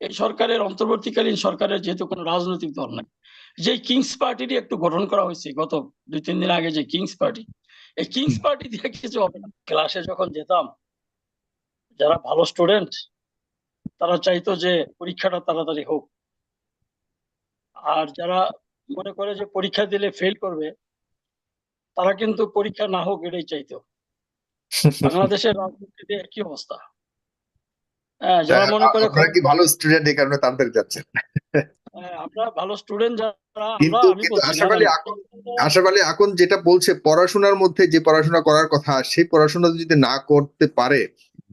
এই সরকারের অন্তর্বর্তীকালীন সরকারের যেহেতু কোনো রাজনৈতিক দল নাই যে কিংস পার্টিরই একটু গঠন করা হয়েছে গত দুই তিন দিন আগে যে কিংস পার্টি এই কিংস পার্টি দিয়ে কিছু হবে না। ক্লাসে যখন যেতাম যারা ভালো স্টুডেন্ট তারা চাইতো যে পরীক্ষাটা তাড়াতাড়ি হোক। আর যারা মনে করে যে পরীক্ষা দিলে ফেল করবে তারা কিন্তু পরীক্ষা না হোক এটাই চাইতো। বাংলাদেশের রাজনীতিতে একই অবস্থা। আপনারা কি ভালো স্টুডেন্ট এই কারণে তাড়াতাড়ি যাচ্ছেন? হ্যাঁ, আমরা ভালো স্টুডেন্ট যারা কিন্তু এখন যেটা বলছে পড়াশোনার মধ্যে যে পড়াশোনা করার কথা সেই পড়াশোনা যদি না করতে পারে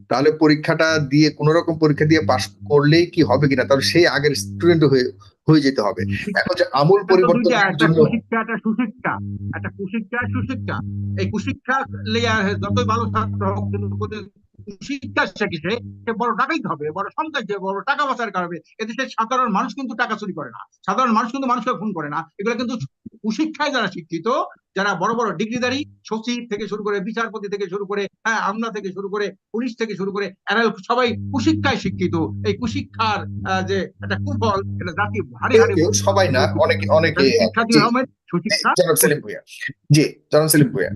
তাহলে পরীক্ষাটা দিয়ে কোন রকম পরীক্ষা দিয়ে পাশ করলেই কি হবে কিনা? তাহলে সেই আগের স্টুডেন্ট হয়ে হয়ে যেতে হবে। এখন যে আমূল পরিবর্তন একটা কুশিক্ষা একটা সুশিক্ষা। একটা কুশিক্ষা সুশিক্ষা। এই কুশিক্ষা লেয়া যতই ভালো ছাত্র হোক সে বড় টাকাই হবে বড় সন্তান বড় টাকা বাঁচার কারণে এদেশের সাধারণ মানুষ কিন্তু টাকা চুরি করে না সাধারণ মানুষ কিন্তু মানুষকে খুন করে না এগুলো কিন্তু কুশিক্ষায় যারা শিক্ষিত যারা বড় বড় ডিগ্রিধারী সচিব থেকে শুরু করে বিচারপতি থেকে শুরু করে হ্যাঁ আমলা থেকে শুরু করে পুলিশ থেকে শুরু করে এরা সবাই কুশিক্ষায় শিক্ষিত এই কুশিক্ষার আহ, যে একটা কুফল এটা জাতি হারে হারে সবাই না অনেকে অনেকে জি, জনাব সেলিম ভুইয়া। জি জনাব সেলিম ভুইয়া।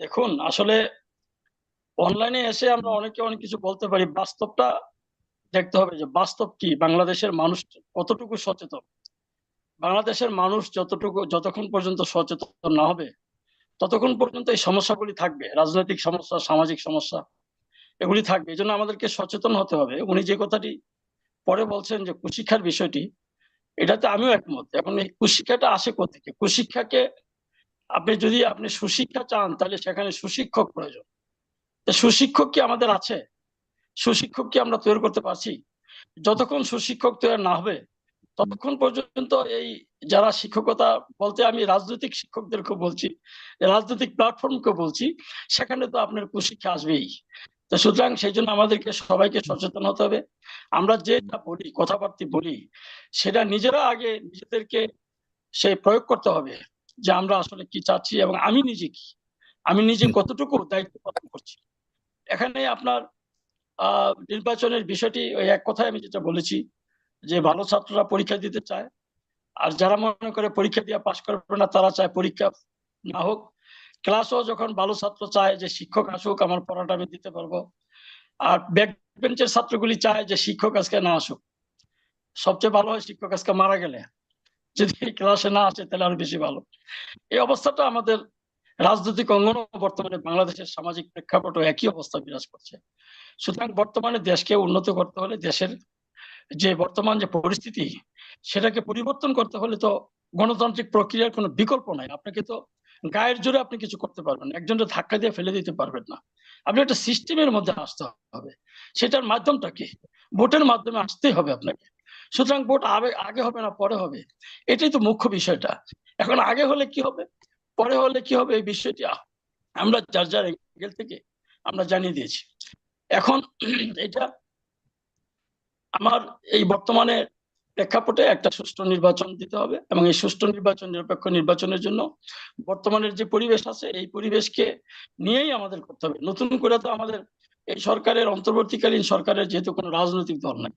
দেখুন আসলে অনলাইনে এসে আমরা অনেকে অনেক কিছু বলতে পারি। বাস্তবটা দেখতে হবে যে বাস্তব কি? বাংলাদেশের মানুষ কতটুকু সচেতন? বাংলাদেশের মানুষ যতটুকু যতক্ষণ পর্যন্ত সচেতন না হবে, ততক্ষণ পর্যন্ত এই সমস্যাগুলি থাকবে। রাজনৈতিক সমস্যা, সামাজিক সমস্যা, এগুলি থাকবে। এই জন্য আমাদেরকে সচেতন হতে হবে। উনি যে কথাটি পরে বলছেন যে কুশিক্ষার বিষয়টি, এটাতে আমিও একমত। এখন এই কুশিক্ষাটা আসে কোথেকে কুশিক্ষাকে আপনি যদি আপনি সুশিক্ষা চান, তাহলে সেখানে সুশিক্ষক প্রয়োজন। সুশিক্ষক কি আমাদের আছে? সুশিক্ষক কি আমরা তৈরি করতে পারছি? যতক্ষণ সুশিক্ষক তৈরি না হবে, ততক্ষণ পর্যন্ত এই যারা শিক্ষকতা বলতে আমি রাজনৈতিক শিক্ষকদেরকে বলছি, রাজনৈতিক প্ল্যাটফর্মকে বলছি, সেখানে তো আপনার কুশিক্ষা আসবেই। তো সুতরাং সেই জন্য আমাদেরকে সবাইকে সচেতন হতে হবে। আমরা যেটা বলি, কথাবার্তা বলি, সেটা নিজেরা আগে নিজেদেরকে সেই প্রয়োগ করতে হবে যে আমরা আসলে কি চাচ্ছি এবং আমি নিজে কি? আমি নিজে কতটুকু দায়িত্ব পালন করছি? এখানে আপনার নির্বাচনের বিষয়টি ওই এক কথায় আমি যেটা বলেছি, যে ভালো ছাত্ররা পরীক্ষা দিতে চায়। আর যারা মনে করে পরীক্ষা দিয়ে পাশ করবে না, তারা চায় পরীক্ষা না হোক। ক্লাসও যখন ভালো ছাত্র চায় যে শিক্ষক আসুক, আমার পড়াটা আমি দিতে পারব। আর ব্যাক বেঞ্চের ছাত্রগুলি চায় যে শিক্ষক আজকে না আসুক। সবচেয়ে ভালো হয় শিক্ষক আজকে মারা গেলে। যদি ক্লাসে না আসে, তাহলে আরও বেশি ভালো। এই অবস্থাটা আমাদের রাজনৈতিক অঙ্গন বর্তমানে বাংলাদেশের সামাজিক প্রেক্ষাপটও একই অবস্থা বিরাজ করছে। সুতরাং বর্তমানে দেশকে উন্নত করতে হলে দেশের যে বর্তমান যে পরিস্থিতি, সেটাকে পরিবর্তন করতে হলে তো গণতান্ত্রিক প্রক্রিয়ার কোনো বিকল্প নাই। আপনাকে তো গায়ের জোরে আপনি কিছু করতে পারবেন একজনকে ধাক্কা দিয়ে ফেলে দিতে পারবেন না। আপনি একটা সিস্টেমের মধ্যে আসতে হবে। সেটার মাধ্যমটা কি ভোটের মাধ্যমে আসতেই হবে আপনাকে। সুতরাং ভোট আগে হবে না, পরে হবে। এটাই তো মুখ্য বিষয়টা। এখন আগে হলে কি হবে? পরে হলে কি হবে এই বিষয়টি আমরা যার যার অ্যাঙ্গেল থেকে আমরা জানিয়ে দিয়েছি। এখন এটা আমার এই বর্তমানে প্রেক্ষাপটে একটা সুষ্ঠু নির্বাচন দিতে হবে এবং এই সুষ্ঠু নির্বাচন, নিরপেক্ষ নির্বাচনের জন্য বর্তমানের যে পরিবেশ আছে, এই পরিবেশকে নিয়েই আমাদের করতে হবে। নতুন করে তো আমাদের এই সরকারের, অন্তর্বর্তীকালীন সরকারের যেহেতু কোনো রাজনৈতিক দল নাই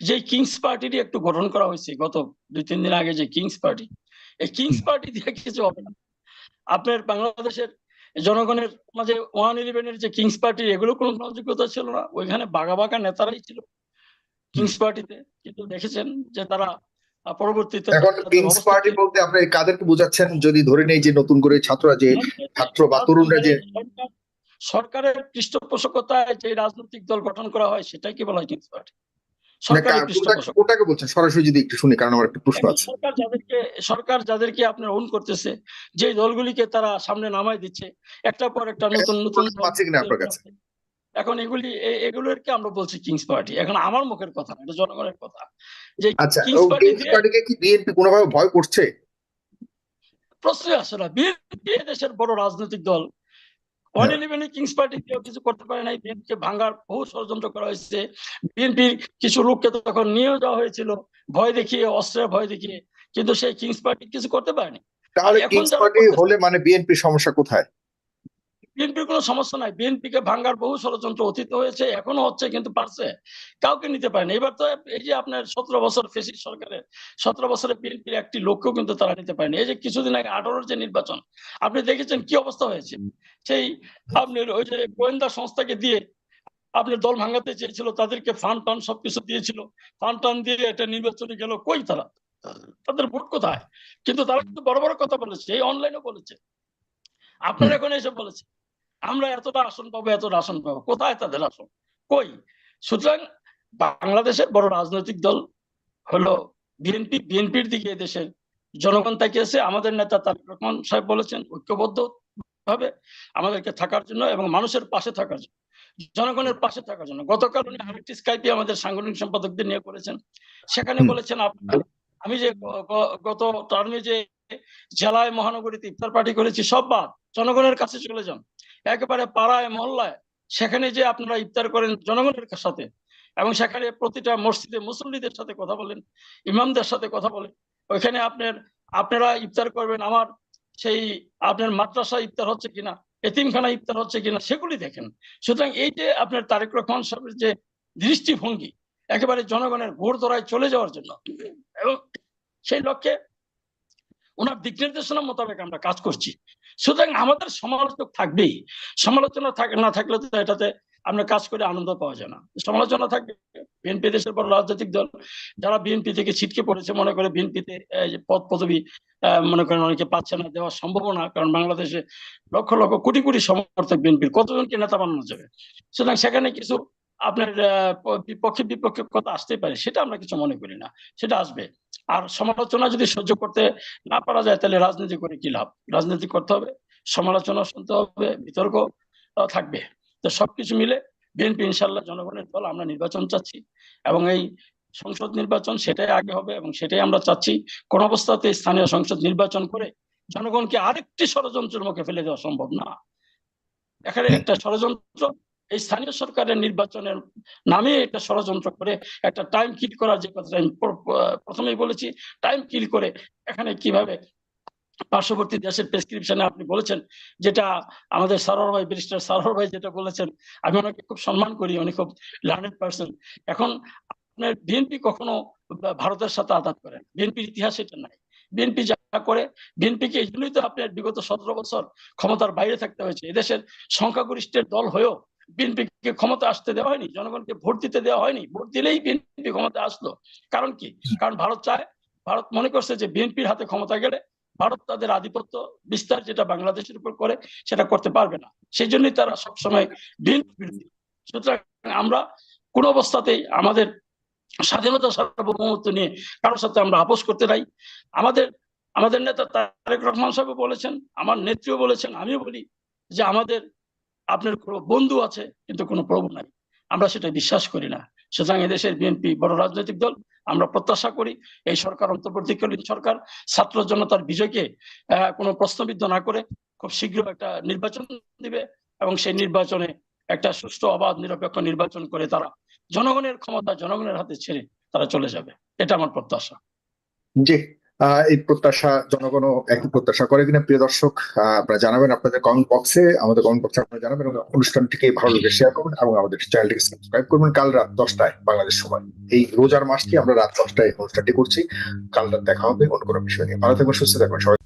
যে কিংস পার্টিটি একটু গঠন করা হয়েছে গত দুই তিন দিন আগে, যে কিংস পার্টি এই কিংস পার্টি দিয়ে কিছু হবে না। আপনার বাংলাদেশের জনগণের মাঝে ওয়ান ইলেভেনের যে কিংস পার্টি এগুলো কোনো গ্রহণযোগ্যতা ছিল না। ওইখানে বাঘা বাঘা নেতারাই ছিল কিংস পার্টিতে কিন্তু দেখেছেন যে তারা পরবর্তীতে এখন কিংস পার্টি বলতে আপনি কাদেরকে বোঝাচ্ছেন? যদি ধরে নেই যে নতুন করে ছাত্ররা যে ছাত্র বা তরুণরা যে সরকারের পৃষ্ঠপোষকতায় যে রাজনৈতিক দল গঠন করা হয় সেটাই কি বলা হয় কিংস পার্টি না, সরকারের কা- কোটা- পৃষ্ঠপোষক কোটাকে বলছেন? সরাসরি যদি একটু শুনি কারণ আমার একটা প্রশ্ন আছে। সরকার যাদেরকে সরকার যাদেরকে আপনার ওন করতেছে যে দলগুলিকে তারা সামনে দিচ্ছে একটা পর একটা নতুন নতুন আছে কিনা আপনার কাছে? এখন এগুলি এগুলোকে আমরা বলছি কিংস পার্টি এখন আমার মুখের কথা এটা জনগণের কথা। যে আচ্ছা কিংস পার্টি পার্টিকে কি বিএনপি কোনোভাবে ভয় করছে? প্রশ্নই আসে না। বিএনপি দেশের বড় রাজনৈতিক দল। ওয়ান। ইলেভেনে কিংস পার্টি কেউ কিছু করতে পারে নাই বিএনপিকে ভাঙার বহু ষড়যন্ত্র করা হয়েছে। বিএনপির কিছু লোককে তখন নিয়েও যাওয়া হয়েছিল ভয় দেখিয়ে অস্ত্রের ভয় দেখিয়ে কিন্তু সেই কিংস পার্টি কিছু করতে পারেনি। তাহলে কিংস পার্টি হলে মানে বিএনপির সমস্যা কোথায়? বিএনপির কোনো সমস্যা নাই। বিএনপি কে ভাঙ্গার বহু ষড়যন্ত্র অতীত হয়েছে এখনও হচ্ছে কিন্তু পারছে। কাউকে নিতে পারেনি। এবার তো এই যে আপনার সতেরো বছর ফেসিস সরকারের সতেরো বছরে বিএনপির একটি লক্ষ্য কিন্তু তারা নিতে পারেনি। এই যে কিছুদিন আগে আঠারোর যে নির্বাচন আপনি দেখেছেন কি অবস্থা হয়েছে? সেই আপনার ওই যে গোয়েন্দা সংস্থাকে দিয়ে আপনার দল ভাঙাতে চেয়েছিল তাদেরকে ফান্ড টান সবকিছু দিয়েছিল। ফান্ড টান দিয়ে এটা নির্বাচনে গেল কই তারা? তাদের ভোট কোথায়? কিন্তু তারা কিন্তু বড় বড় কথা বলেছে এই অনলাইনে বলেছে। আপনারা এখন এসে বলেছে আমরা এতটা আসন পাবো এতটা আসন পাবো কোথায় তাদের আসন? কই? সুতরাং বাংলাদেশের বড় রাজনৈতিক দল হলো বিএনপি বিএনপির দিকে দেশের জনগণ তাকিয়েছে। আমাদের নেতা তারেক রহমান সাহেব বলেছেন ঐক্যবদ্ধ ভাবে আমাদেরকে থাকার জন্য এবং মানুষের পাশে থাকার জন্য জনগণের পাশে থাকার জন্য। গতকাল উনি আরেকটি স্কাইপে আমাদের সাংগঠনিক সম্পাদকদের নিয়ে করেছেন। সেখানে বলেছেন আমি যে গত টার্মে যে জেলায় মহানগরীতে ইফতার পার্টি করেছি সব বাদ। জনগণের কাছে চলে যান। একেবারে পাড়ায়, মহল্লায়, সেখানে যে আপনারা ইফতার করেন জনগণের সাথে এবং সেখানে প্রতিটা মসজিদে মুসল্লিদের সাথে কথা বলেন, ইমামদের সাথে কথা বলেন। ওইখানে আপনার, আপনারা ইফতার করবেন, আমার সেই আপনার মাদ্রাসা ইফতার হচ্ছে কিনা, এতিমখানা ইফতার হচ্ছে কিনা, সেগুলি দেখেন। সুতরাং এই যে আপনার তারেক রহমান সাহেবের যে দৃষ্টিভঙ্গি, একেবারে জনগণের ঘোর ধরায় চলে যাওয়ার জন্য এবং সেই লক্ষ্যে ওনার দিক নির্দেশনা মোতাবেক আমরা কাজ করছি। সুতরাং আমাদের সমালোচক থাকবেই। সমালোচনা না থাকলে তো এটাতে আমরা কাজ করে আনন্দ পাওয়া যায় না। সমালোচনা থাকবে। বিএনপি দেশের বড় রাজনৈতিক দল, যারা বিএনপি থেকে ছিটকে পড়েছে, মনে করে বিএনপিতে পদ পদবি মনে করেন অনেকে পাচ্ছে না দেওয়া সম্ভব না কারণ বাংলাদেশে লক্ষ লক্ষ কোটি কোটি সমর্থক বিএনপির কতজনকে নেতা বানানো যাবে? সুতরাং সেখানে কিছু আপনার বিপক্ষে বিপক্ষে কথা আসতেই পারে, সেটা আমরা কিছু মনে করি না। সেটা আসবে। আর সমালোচনা যদি সহ্য করতে না পারা যায় তাহলে রাজনীতি করে কি লাভ? রাজনীতি করতে হবে সমালোচনা শুনতে হবে বিতর্ক থাকবে। তো সবকিছু মিলে বিএনপি ইনশাল্লাহ জনগণের দল আমরা নির্বাচন চাচ্ছি এবং এই সংসদ নির্বাচন সেটাই আগে হবে এবং সেটাই আমরা চাচ্ছি। কোন অবস্থাতে স্থানীয় সংসদ নির্বাচন করে জনগণকে আরেকটি ষড়যন্ত্রের মুখে ফেলে দেওয়া সম্ভব না। এখানে একটা ষড়যন্ত্র এই স্থানীয় সরকারের নির্বাচনের নামে একটা ষড়যন্ত্র করে একটা টাইম কিল করার যে কথা আমি প্র- প্র- প্রথমেই বলেছি টাইম কিল করে এখানে কীভাবে পার্শ্ববর্তী দেশের প্রেসক্রিপশনে আপনি বলেছেন, যেটা আমাদের সারোয়ার ভাই ব্যারিস্টার সারোয়ার ভাই যেটা বলেছেন, আমি ওনাকে খুব সম্মান করি, উনি খুব লার্নেড পার্সন এখন আপনার বিএনপি কখনো ভারতের সাথে আঘাত করে? বিএনপির ইতিহাস এটা নাই। বিএনপি যা করে বিএনপিকে এই জন্যই তো আপনার বিগত সতেরো বছর ক্ষমতার বাইরে থাকতে হয়েছে। এদেশের সংখ্যাগরিষ্ঠের দল হয়েও বিএনপিকে ক্ষমতা আসতে দেওয়া হয়নি, জনগণকে ভোট দিতে দেওয়া হয়নি, ভোট দিলেই বিএনপি ক্ষমতা আসলো। কারণ কি? কারণ ভারত চায়, ভারত মনে করছে যে বিএনপির হাতে ক্ষমতা গেলে ভারত তাদের আধিপত্য বিস্তার যেটা বাংলাদেশের উপর করে সেটা করতে পারবে না। সেই জন্যই তারা সবসময় বিএনপি বিরোধী। সুতরাং আমরা কোন অবস্থাতেই আমাদের স্বাধীনতা সার্বভৌমত্ব নিয়ে কারোর সাথে আমরা আপোষ করতে নাই। আমাদের আমাদের নেতা তারেক রহমান সাহেব বলেছেন, আমার নেত্রীও বলেছেন, আমিও বলি যে আমাদের আপনার কোনো বন্ধু আছে, কিন্তু কোনো প্রভু নাই। আমরা সেটা বিশ্বাস করি না। সুতরাং এদেশের বিএনপি বড় রাজনৈতিক দল, আমরা প্রত্যাশা করি এই সরকার, অন্তর্বর্তীকালীন সরকার, ছাত্র জনতার বিজয়কে কোনো প্রশ্নবিদ্ধ না করে খুব শীঘ্র একটা নির্বাচন দিবে এবং সেই নির্বাচনে একটা সুষ্ঠু, অবাধ, নিরপেক্ষ নির্বাচন করে তারা জনগণের ক্ষমতা, জনগণের হাতে ছেড়ে তারা চলে যাবে। এটা আমার প্রত্যাশা। জি। এই প্রত্যাশা জনগণও একই প্রত্যাশা করে কিনা, প্রিয় দর্শক আপনারা জানাবেন আপনাদের কমেন্ট বক্সে আমাদের কমেন্ট বক্সে আপনারা জানাবেন এবং অনুষ্ঠানটিকে ভালো লাগে শেয়ার করবেন এবং আমাদের চ্যানেলটিকে সাবস্ক্রাইব করবেন। কাল রাত দশটায় বাংলাদেশ সময় এই রোজার মাসটি আমরা রাত দশটায় অনুষ্ঠানটি করছি। কাল রাত দেখা হবে, অন্য কোনো বিষয় নিয়ে। ভালো থাকবেন, সুস্থ থাকবেন, সবাই।